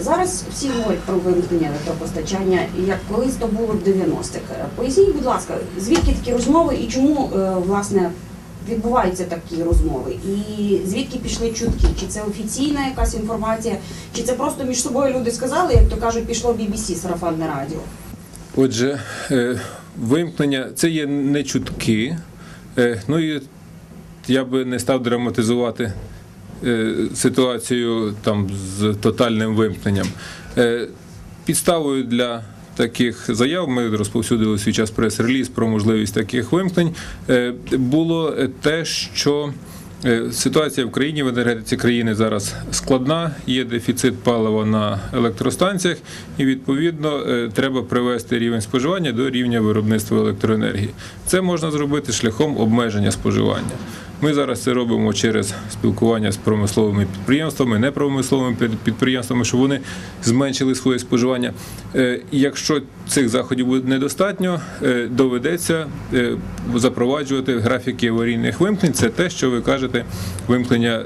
Зараз всі говорять про вимкнення електропостачання, як колись то було в 90-х. Е, Поясніть, будь ласка, звідки такі розмови і чому е, власне відбуваються такі розмови? І звідки пішли чутки? Чи це офіційна якась інформація, чи це просто між собою люди сказали, як то кажуть, пішло BBC, сарафанне радіо? Отже, е, вимкнення це є не чутки. Е, Ну і я би не став драматизувати ситуацію там з тотальним вимкненням. Е, Підставою для таких заяв ми розповсюдили свій час прес-реліз про можливість таких вимкнень. е, Було те, що Е, Ситуація в країні в енергетиці країни зараз складна. Є дефіцит палива на електростанціях, і відповідно е, треба привести рівень споживання до рівня виробництва електроенергії. Це можна зробити шляхом обмеження споживання. Ми зараз це робимо через спілкування з промисловими підприємствами, непромисловими підприємствами, щоб вони зменшили своє споживання. Е, Якщо цих заходів буде недостатньо, е, доведеться е, запроваджувати графіки аварійних вимкнень. Це те, що ви кажете, вимкнення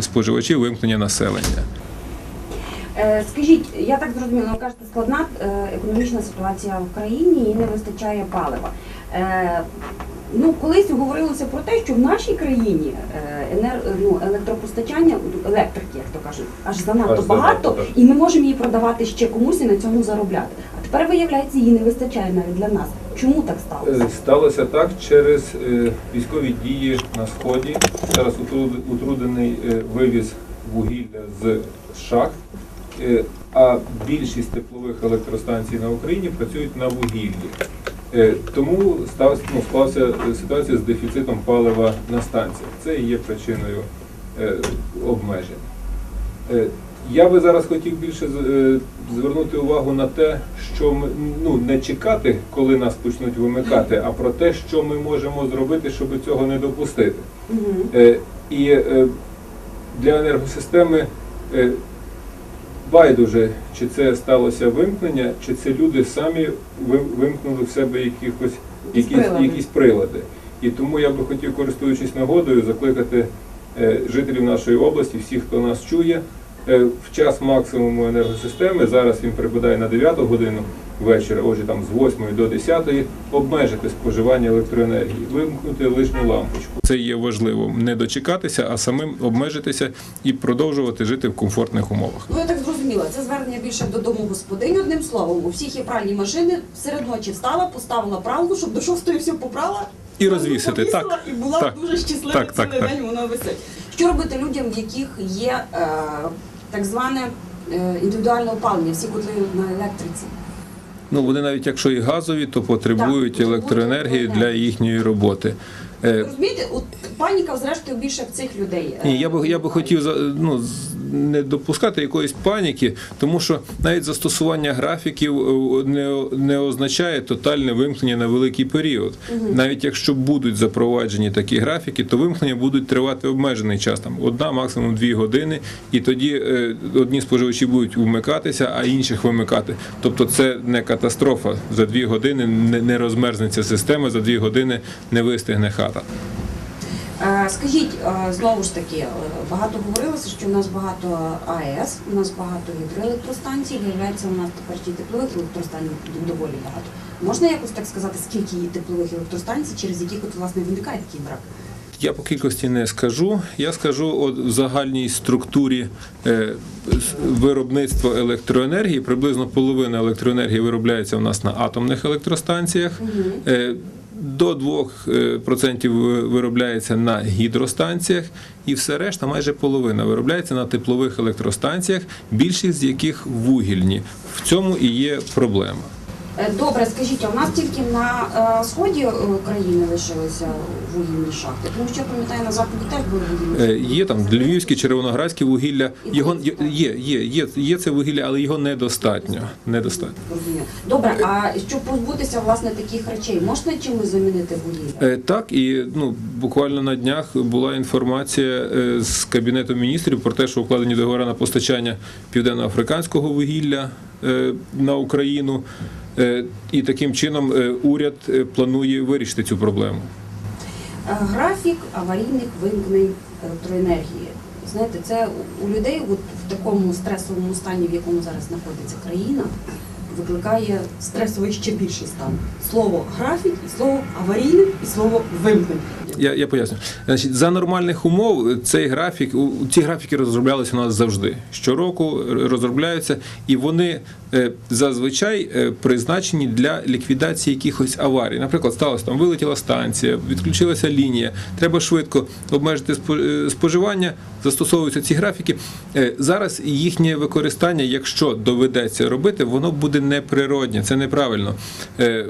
споживачів, вимкнення населення. Скажіть, я так зрозуміла, ви кажете, складна економічна ситуація в країні і не вистачає палива. Ну, колись говорилося про те, що в нашій країні е, енер... ну, електропостачання, електрики, як то кажуть, аж занадто Аж багато, так. і ми можемо її продавати ще комусь і на цьому заробляти. А тепер виявляється, її не вистачає навіть для нас. Чому так сталося? Е, Сталося так через е, військові дії на сході. Зараз утруд- утруднений е, вивіз вугілля з шахт, а більшість теплових електростанцій на Україні працюють на вугіллі. Е, Тому став, ну, склалася е, ситуація з дефіцитом палива на станціях. Це і є причиною е, обмежень. Я би зараз хотів більше звернути увагу на те, що ми ну не чекати, коли нас почнуть вимикати, а про те, що ми можемо зробити, щоб цього не допустити. Мгм. Е, І для енергосистеми байдуже, чи це сталося вимкнення, чи це люди самі вимкнули в себе якихось Якісь якісь, прилади. І тому я би хотів, користуючись нагодою, закликати е, жителів нашої області, всіх, хто нас чує, в час максимуму енергосистеми, зараз він припадає на 9 годину вечора, отже там з 8 до 10, обмежити споживання електроенергії, вимкнути лишню лампочку. Це є важливо не дочекатися, а самим обмежитися і продовжувати жити в комфортних умовах. Ну я так зрозуміла, це звернення більше до домогосподинь. Одним словом, у всіх є пральні машини. Серед ночі встала, поставила пралку, щоб до шостої все попрала. І розвісити, так, І була так, дуже щаслива так, цілий так, так. день вона висить. Що робити людям, в яких є е, так зване е, індивідуальне опалення, всі котли на електриці? Ну вони навіть якщо і газові, то потребують Так, електроенергії для їхньої роботи. Е, Розумієте, от паніка, зрештою, більше в цих людей. Ні, я би я би хотів ну, не допускати якоїсь паніки, тому що навіть застосування графіків е, не, не означає тотальне вимкнення на великий період. Навіть якщо будуть запроваджені такі графіки, то вимкнення будуть тривати обмежений час, там одна, максимум дві години, і тоді е, одні споживачі будуть вмикатися, а інших вимикати. Тобто це не катастрофа. За дві години не, не розмерзнеться система, за дві години не вистигне хата. Е, Скажіть, е, знову ж таки, е, багато говорилося, що у нас багато АЕС, у нас багато гідроелектростанцій, виявляється, у нас тепер й теплових електростанцій доволі багато. Можна якось так сказати, скільки є теплових електростанцій, через яких от власне виникає такий брак? Я по кількості не скажу. Я скажу от в загальній структурі виробництва електроенергії. Приблизно половина електроенергії виробляється у нас на атомних електростанціях. Е, До 2% виробляється на гідростанціях, і все решта, майже половина, виробляється на теплових електростанціях, більшість з яких вугільні. В цьому і є проблема. Е, Добре, скажіть, а в нас тільки на е, сході е, країни лишилися вугільні шахти? Тому що я пам'ятаю, на заході теж були вугільні Е. Є там львівське, червоноградське вугілля. Його є, є, є, є це вугілля, але його недостатньо. Недостатньо. Розумію. Добре, а щоб позбутися власне таких речей, можна чимось замінити вугілля? Е, Так, і ну буквально на днях була інформація з кабінету міністрів про те, що укладені договори на постачання південноафриканського вугілля е, на Україну. Е, І таким чином е, уряд е, планує вирішити цю проблему. Графік аварійних вимкнень електроенергії. Знаєте, це у людей от в такому стресовому стані, в якому зараз знаходиться країна, викликає стресовий ще більший стан. Слово графік, слово аварійне, і слово вимкнення. Я, я поясню. Значить, за нормальних умов цей графік, ці графіки розроблялися у нас завжди. Щороку розробляються, і вони е, зазвичай е, призначені для ліквідації якихось аварій. Наприклад, сталося там, вилетіла станція, відключилася лінія, треба швидко обмежити е, споживання, застосовуються ці графіки. Зараз їхнє використання, якщо доведеться робити, воно буде неприроднє, це неправильно. Е,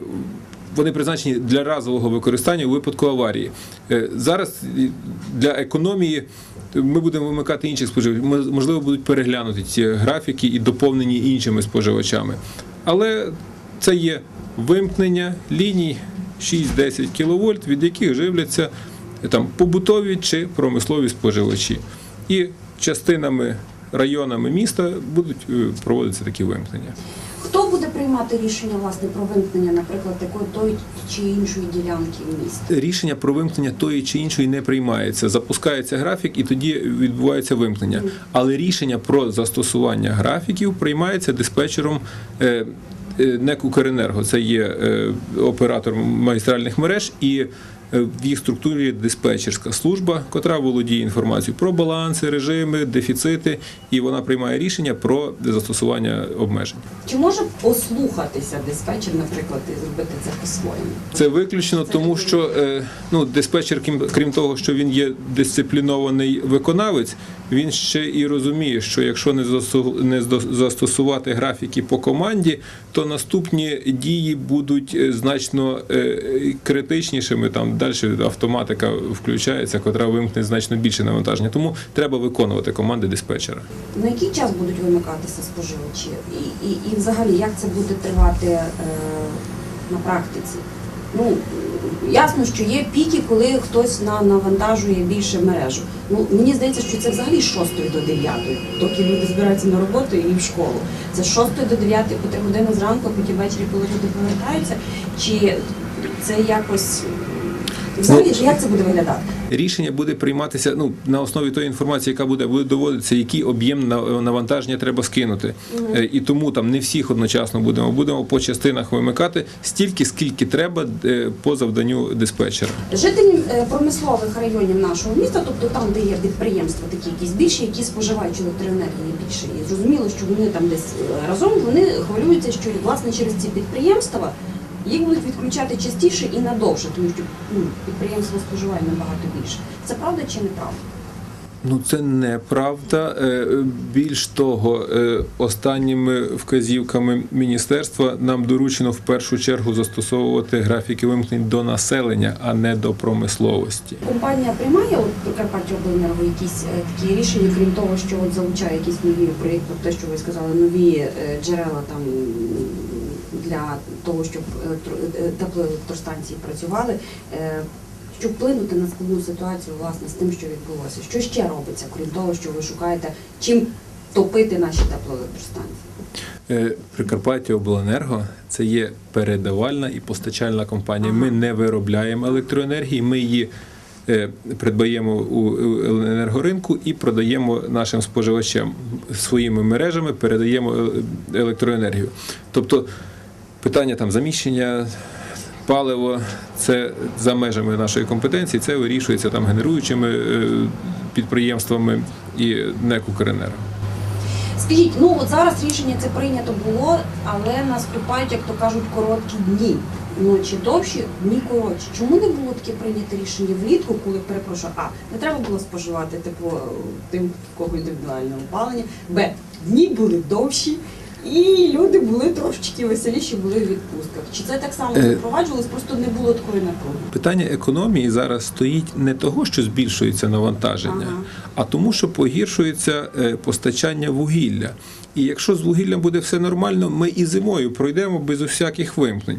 вони призначені для разового використання у випадку аварії. Е, Зараз для економії ми будемо вимикати інших споживачів. Можливо, будуть переглянуті ці графіки і доповнені іншими споживачами. Але це є вимкнення ліній 6-10 кВт, від яких живляться е, там побутові чи промислові споживачі. І частинами, районами міста будуть проводитися такі вимкнення. Хто приймати рішення власне про вимкнення, наприклад, такої тої чи іншої ділянки міста? рішення про вимкнення тої чи іншої не приймається. Запускається графік і тоді відбувається вимкнення. Але рішення про застосування графіків приймається диспетчером. е, е, НЕК «Укренерго» – це є е, оператор магістральних мереж і в їх структурі диспетчерська служба, котра володіє інформацією про баланси, режими, дефіцити, і вона приймає рішення про застосування обмежень. Чи може послухатися диспетчер, наприклад, і зробити це по-своєму? Це виключно, тому що е, ну, диспетчер, крім того, що він є дисциплінований виконавець, він ще і розуміє, що якщо не, застосу- застосувати графіки по команді, то наступні дії будуть е, значно е, критичнішими. Там далі автоматика включається, котра вимкне значно більше навантаження. Тому треба виконувати команди диспетчера. На який час будуть вимикатися споживачі? І, і, і взагалі, як це буде тривати е, на практиці? Ну, ясно, що є піки, коли хтось на, навантажує більше мережу. Ну, мені здається, що це взагалі з 6 до 9, доки люди збираються на роботу і в школу. Це з 6 до 9 по 3 години зранку, потім ввечері, коли люди повертаються. Чи це якось... Взагалі, як це буде виглядати? Рішення буде прийматися ну на основі тої інформації, яка буде, буде доводитися, який об'єм на- навантаження треба скинути. Е, І тому там не всіх одночасно будемо. Будемо по частинах вимикати стільки, скільки треба е, по завданню диспетчера. Жителі е, промислових районів нашого міста, тобто там, де є підприємства такі якісь більші, які споживають електроенергії більше, і зрозуміло, що вони там десь е, разом вони хвилюються, що власне через ці підприємства їх будуть відключати частіше і надовше, тому що ну, підприємство споживає набагато більше. Це правда чи неправда? Ну це неправда. Е, Більш того, е, останніми вказівками міністерства нам доручено в першу чергу застосовувати графіки вимкнень до населення, а не до промисловості. Компанія приймає от Прикарпаття обленерго якісь е, такі рішення, крім того, що от залучає якісь нові проєкти, те, що ви сказали, нові е, джерела там для того, щоб електро- е, теплоелектростанції працювали. е, Щоб вплинути на складну ситуацію власне з тим, що відбулося. Що ще робиться, крім того, що ви шукаєте чим топити наші теплоелектростанції? Е, Прикарпаття Обленерго це є передавальна і постачальна компанія. Ми не виробляємо електроенергії, ми її е, придбаємо у енергоринку і продаємо нашим споживачам своїми мережами, передаємо е, електроенергію. Тобто питання там заміщення. Паливо це за межами нашої компетенції, це вирішується там генеруючими е, підприємствами і НЕК «Укренерго». Скажіть, ну от зараз рішення це прийнято було, але наступають, як то кажуть, короткі дні. Ночі довші, дні коротші. Чому не було таке прийняте рішення влітку, коли перепрошую, а не треба було споживати тепло е, тим, кого індивідуальне опалення, б дні були довші. І люди були трошечки веселіші, були в відпустках. Чи це так само Е. запроваджувалось, просто не було такої напруги? Питання економії зараз стоїть не того, що збільшується навантаження, Ага. а тому, що погіршується е, постачання вугілля. І якщо з вугіллям буде все нормально, ми і зимою пройдемо без усяких вимкнень.